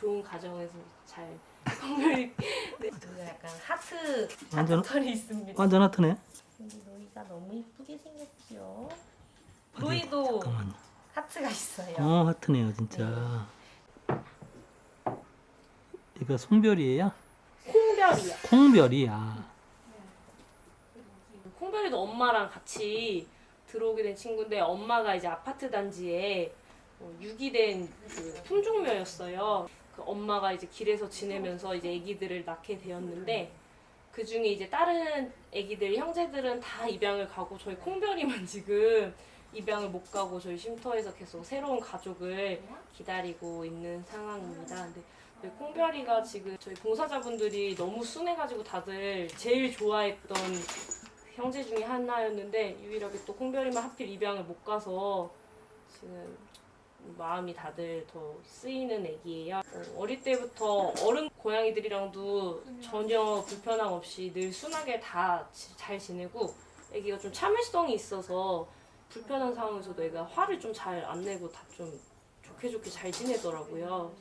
좋은 가정에서 잘 성별이 네. 그리고 약간 하트 완전- 털이 있습니다. 완전 하트네. 우리 로이가 너무 이쁘게 생겼죠. 로이도 잠깐만요. 하트가 있어요. 어 하트네요 진짜. 이거 송별이에요? 콩별이야. 콩별이야. 콩별이도 엄마랑 같이 들어오게 된 친구인데 엄마가 이제 아파트 단지에 어, 유기된 그 품종묘였어요. 그 엄마가 이제 길에서 지내면서 이제 아기들을 낳게 되었는데 그 중에 이제 다른 아기들 형제들은 다 입양을 가고 저희 콩별이만 지금 입양을 못 가고 저희 쉼터에서 계속 새로운 가족을 기다리고 있는 상황입니다. 근데 콩별이가 지금 저희 봉사자분들이 너무 순해가지고 다들 제일 좋아했던 형제 중에 하나였는데 유일하게 또 콩별이만 하필 입양을 못 가서 지금 마음이 다들 더 쓰이는 애기예요. 어, 릴 때부터 어른 고양이들이랑도 전혀 불편함 없이 늘 순하게 다 잘 지내고 애기가 좀 참을성이 있어서 불편한 상황에서도 애가 화를 좀 잘 안 내고 다 좀 좋게 좋게 잘 지내더라고요.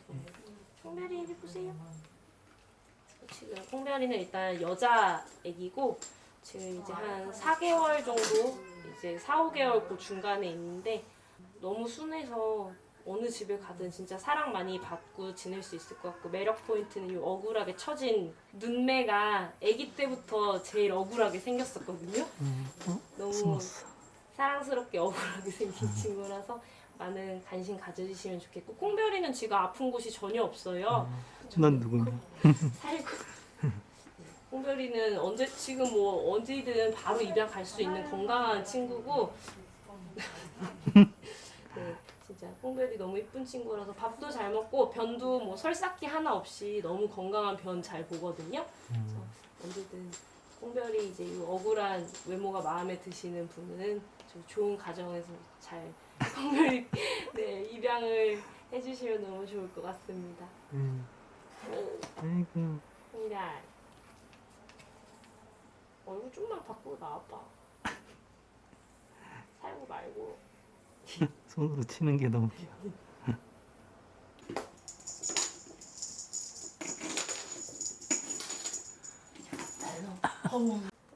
콩별이 이리 보세요. 지금 콩별이는 일단 여자 애기고 지금 이제 한 4개월 정도 이제 4, 5개월 그 중간에 있는데 너무 순해서 어느 집에 가든 진짜 사랑 많이 받고 지낼 수 있을 것 같고 매력 포인트는 이 억울하게 처진 눈매가 아기 때부터 제일 억울하게 생겼었거든요. 음, 어? 너무. 사랑스럽게 억울하게 생긴 친구라서 많은 관심 가져주시면 좋겠고 콩별이는 지금 아픈 곳이 전혀 없어요. 난 누구냐? 살고 홍별이는 언제 지금 뭐 언제든 바로 입양 갈 수 있는 건강한 친구고 네, 진짜 홍별이 너무 이쁜 친구라서 밥도 잘 먹고 변도 뭐 설사기 하나 없이 너무 건강한 변 잘 보거든요. 그래서 언제든 홍별이 이제 이 억울한 외모가 마음에 드시는 분은 좀 좋은 가정에서 잘 홍별이 네, 입양을 해주시면 너무 좋을 것 같습니다. 음. 아이고. 홍별 얼굴 좀만 바꾸고 나와봐 살고 말고 손으로 치는 게 너무 귀여워.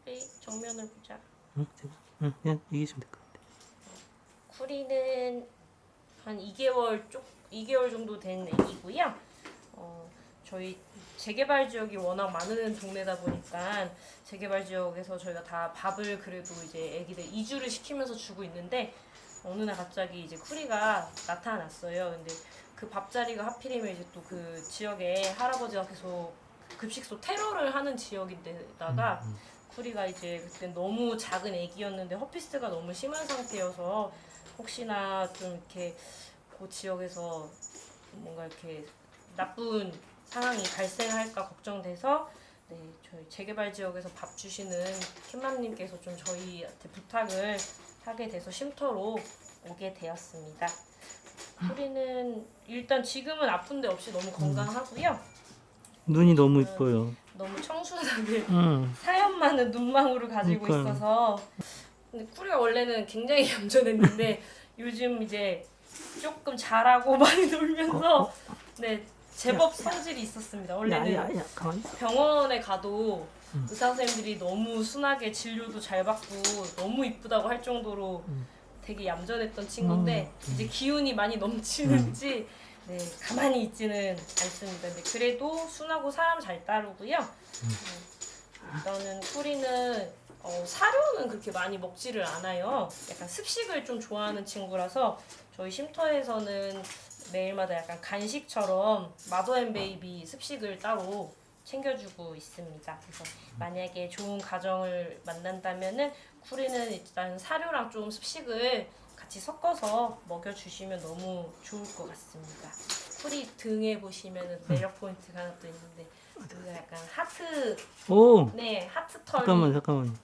우리 정면을 보자 응, 제가, 응, 그냥 이기시면 될 것 같아. 쿠리는 한 2개월 쪽 2개월 정도 된 애기고요. 어, 저희 재개발 지역이 워낙 많은 동네다 보니까 재개발 지역에서 저희가 다 밥을 그래도 이제 애기들 이주를 시키면서 주고 있는데 어느 날 갑자기 이제 쿠리가 나타났어요. 근데 그 밥자리가 하필이면 이제 또 그 지역에 할아버지가 계속 급식소 테러를 하는 지역인데다가 쿠리가 이제 그때 너무 작은 애기였는데 허피스가 너무 심한 상태여서 혹시나 좀 이렇게 그 지역에서 뭔가 이렇게 나쁜 상황이 발생할까 걱정돼서 네 저희 재개발 지역에서 밥 주시는 킴맘님께서 좀 저희한테 부탁을 하게 돼서 쉼터로 오게 되었습니다. 쿠리는 일단 지금은 아픈 데 없이 너무 건강하고요. 눈이 너무 이뻐요. 너무 청순하게 응. 사연 많은 눈망울을 가지고 그러니까요. 있어서 근데 쿠리가 원래는 굉장히 얌전했는데 요즘 이제 조금 잘하고 많이 놀면서 네 제법 성질이 있었습니다. 원래는 야야야 있어. 병원에 가도 음. 의사 선생님들이 너무 순하게 진료도 잘 받고 너무 이쁘다고 할 정도로 음. 되게 얌전했던 친구인데 이제 기운이 많이 넘치는지 네 가만히 있지는 않습니다. 근데 그래도 순하고 사람 잘 따르고요. 네, 일단은 쿠리는 어, 사료는 그렇게 많이 먹지를 않아요. 약간 습식을 좀 좋아하는 친구라서 저희 쉼터에서는 매일마다 약간 간식처럼 마더 앤 베이비 습식을 따로 챙겨주고 있습니다. 그래서 만약에 좋은 가정을 만난다면은 쿠리는 일단 사료랑 좀 습식을 같이 섞어서 먹여주시면 너무 좋을 것 같습니다. 쿠리 등에 보시면은 매력 포인트가 하나 또 있는데 여기가 약간 하트 오 네 하트 털이 잠깐만 잠깐만.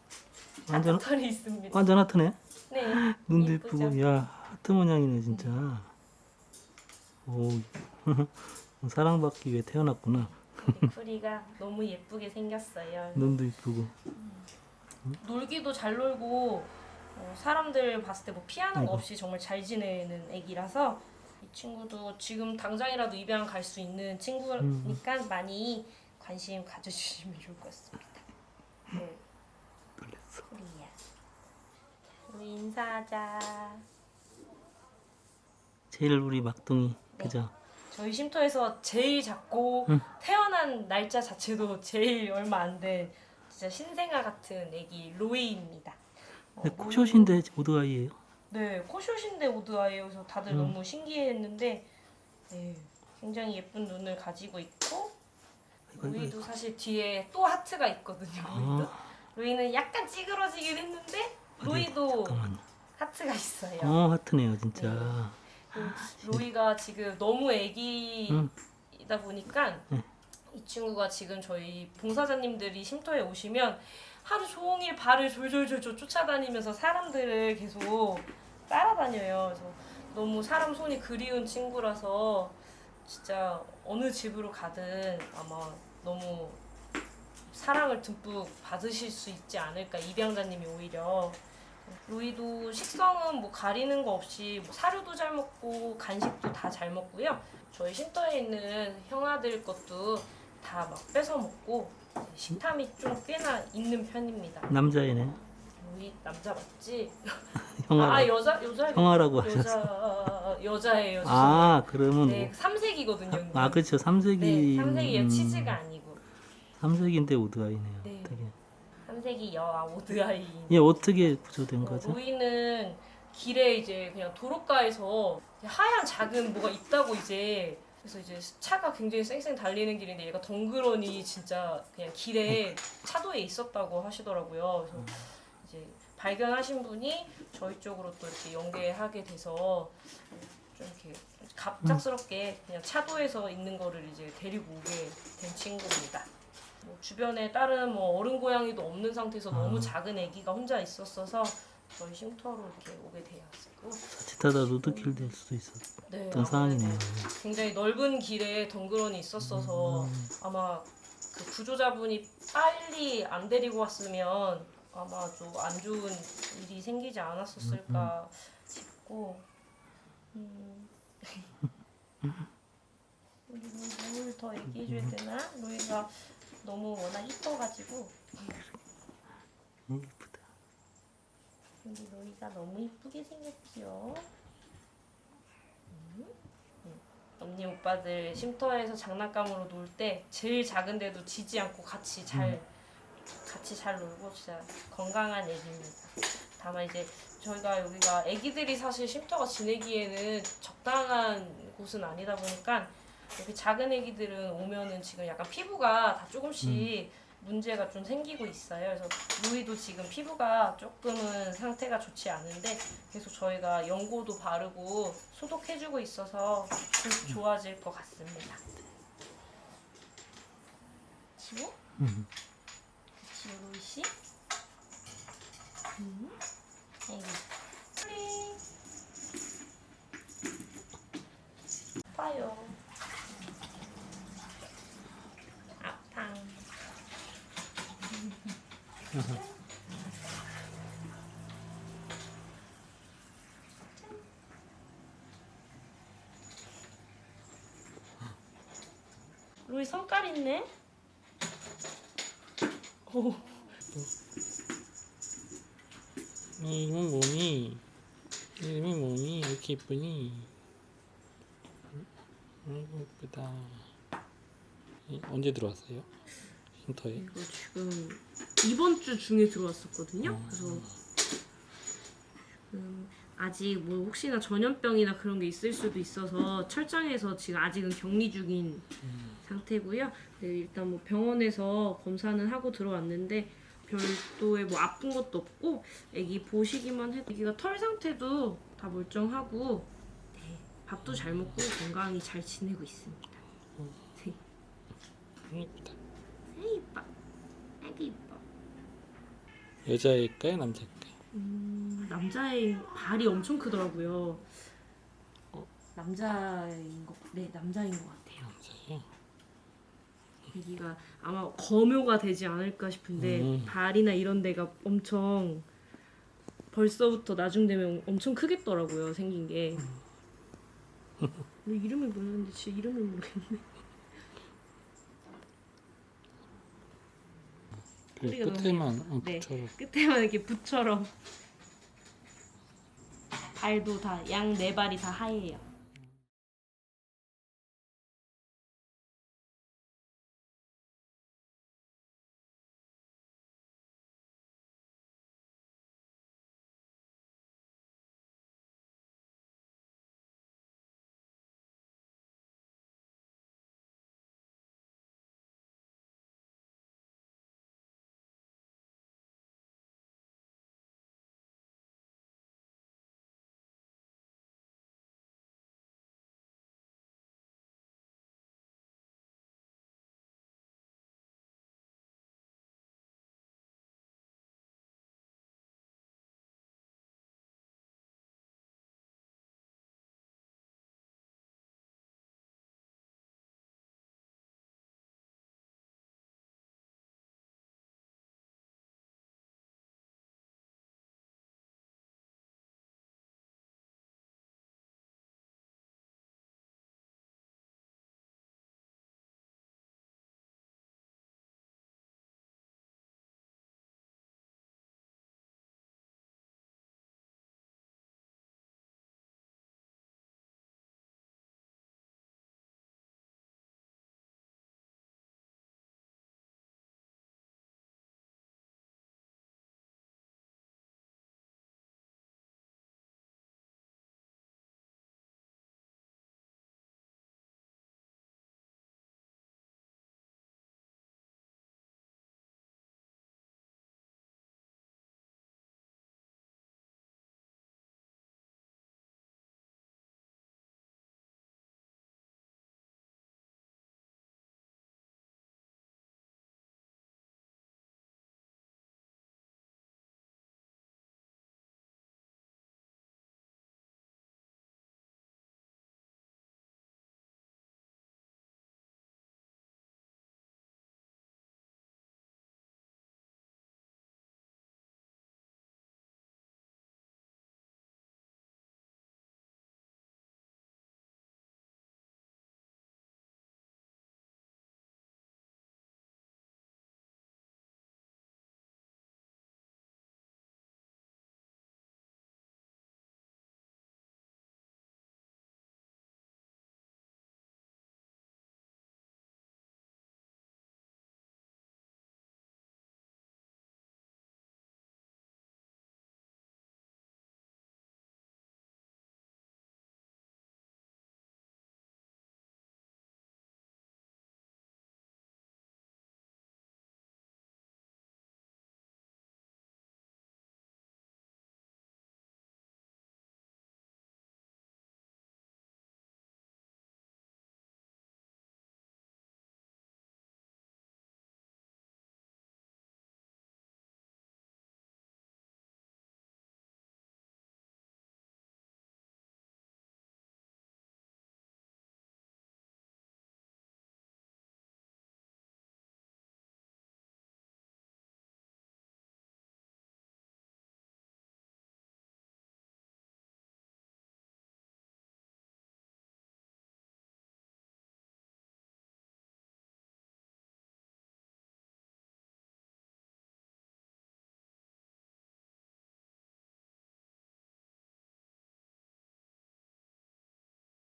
완전 하트 털이 있습니다. 완전 하트네. 네 눈도 예쁘죠? 이쁘고 야 하트 모양이네 진짜. 오 사랑받기 위해 태어났구나. 쿠리가 너무 예쁘게 생겼어요. 눈도 이쁘고. 놀기도 잘 놀고 어, 사람들 봤을 때 뭐 피하는 거 아이고. 없이 정말 잘 지내는 애기라서 이 친구도 지금 당장이라도 입양 갈 수 있는 친구니까 많이 관심 가져주시면 좋을 것 같습니다. 네. 놀랬어. 우리 인사하자. 제일 우리 막둥이 네. 그죠? 저희 쉼터에서 제일 작고 응. 태어난 날짜 자체도 제일 얼마 안 된 진짜 신생아 같은 애기 로이입니다. 어, 근데 코숏인데 오드아이예요. 네, 코숏인데 오드아이예요. 그래서 다들 음. 너무 신기했는데 네, 굉장히 예쁜 눈을 가지고 있고 이거 이거. 로이도 사실 뒤에 또 하트가 있거든요. 로이도. 아, 로이는 약간 찌그러지긴 했는데 어디? 로이도. 하트가 있어요. 어 하트네요 진짜. 그 로이가 지금 너무 애기이다 응. 보니까 응. 이 친구가 지금 저희 봉사자님들이 쉼터에 오시면 하루 종일 발을 졸졸졸졸 쫓아다니면서 사람들을 계속 따라다녀요. 그래서 너무 사람 손이 그리운 친구라서 진짜 어느 집으로 가든 아마 너무 사랑을 듬뿍 받으실 수 있지 않을까 입양자님이 오히려 로이도 식성은 뭐 가리는 거 없이 뭐 사료도 잘 먹고 간식도 다 잘 먹고요. 저희 쉼터에 있는 형아들 것도 다 막 뺏어 먹고 식탐이 좀 꽤나 있는 편입니다. 남자애네. 로이 남자 맞지? 형아. 아 여자 여자 형아라고 하셨어. 여자 여자예요. 아 그러면 네 삼색이거든요. 아 그렇죠 삼색이. 네 삼색이에요. 음, 치즈가 아니고 삼색인데 오드아이네요. 네. 되게. 삼색이 여아 오드아이. 얘 어떻게 구조된 어, 거죠? 로이는 길에 이제 그냥 도로가에서 하얀 작은 뭐가 있다고 이제 그래서 이제 차가 굉장히 쌩쌩 달리는 길인데 얘가 덩그러니 진짜 그냥 길에 차도에 있었다고 하시더라고요. 그래서 이제 발견하신 분이 저희 쪽으로 또 이렇게 연계하게 돼서 좀 이렇게 갑작스럽게 그냥 차도에서 있는 거를 이제 데리고 오게 된 친구입니다. 뭐 주변에 다른 뭐 어른 고양이도 없는 상태에서 너무 아. 작은 아기가 혼자 있었어서 저희 쉼터로 이렇게 오게 되었고 자칫하다 로드킬 될 수도 있었던 네, 상황이네요. 굉장히 넓은 길에 덩그러니 있었어서 음. 아마 그 구조자분이 빨리 안 데리고 왔으면 아마 좀 안 좋은 일이 생기지 않았었을까 싶고 음. 우리 뭘 더 얘기해 줘야 되나? 로이가 너무 워낙 이뻐가지고 음, 예쁘다. 우리 로이가 너무 이쁘게 생겼지요. 음. 음. 언니 오빠들 쉼터에서 장난감으로 놀 때 제일 작은데도 지지 않고 같이 잘 같이 잘 놀고 진짜 건강한 애기입니다. 다만 이제 저희가 여기가 애기들이 사실 쉼터가 지내기에는 적당한 곳은 아니다 보니까 이렇게 작은 애기들은 오면은 지금 약간 피부가 다 조금씩 문제가 좀 생기고 있어요. 그래서 루이도 지금 피부가 조금은 상태가 좋지 않은데 계속 저희가 연고도 바르고 소독해주고 있어서 좀 좋아질 것 같습니다. 지호? 음. 지호 루이 씨? 음? 애기. 아파요. 아팡. 로이 성깔 있네. 오. 이름은 뭐니? 이름이 뭐니? 왜 이렇게 이쁘니? 아이고 이쁘다. 이- 언제 들어왔어요? 쉼터에? 이거 지금 이번 주 중에 들어왔었거든요. 어. 그래서 아직 뭐 혹시나 전염병이나 그런 게 있을 수도 있어서 철장에서 지금 아직은 격리 중인 상태고요. 네, 일단 뭐 병원에서 검사는 하고 들어왔는데 별도의 뭐 아픈 것도 없고 아기 보시기만 해도 아기가 털 상태도 다 멀쩡하고 네, 밥도 잘 먹고 건강히 잘 지내고 있습니다. 네. 아이 이뻐. 아기 이뻐. 여자일까요? 남자일까요? 음, 남자의 발이 엄청 크더라고요. 어? 남자인 것, 네 남자인 것 같아요. 남자. 여기가 아마 검요가 되지 않을까 싶은데 음. 발이나 이런 데가 엄청 벌써부터 나중 되면 엄청 크겠더라고요 생긴 게. 음. 근데 이름을 모르는데 진짜 이름을 모르겠네. 그 끝에만 붙여서. 네, 끝에만 이렇게 붓처럼 발도 다 양 네 발이 다 하얘요.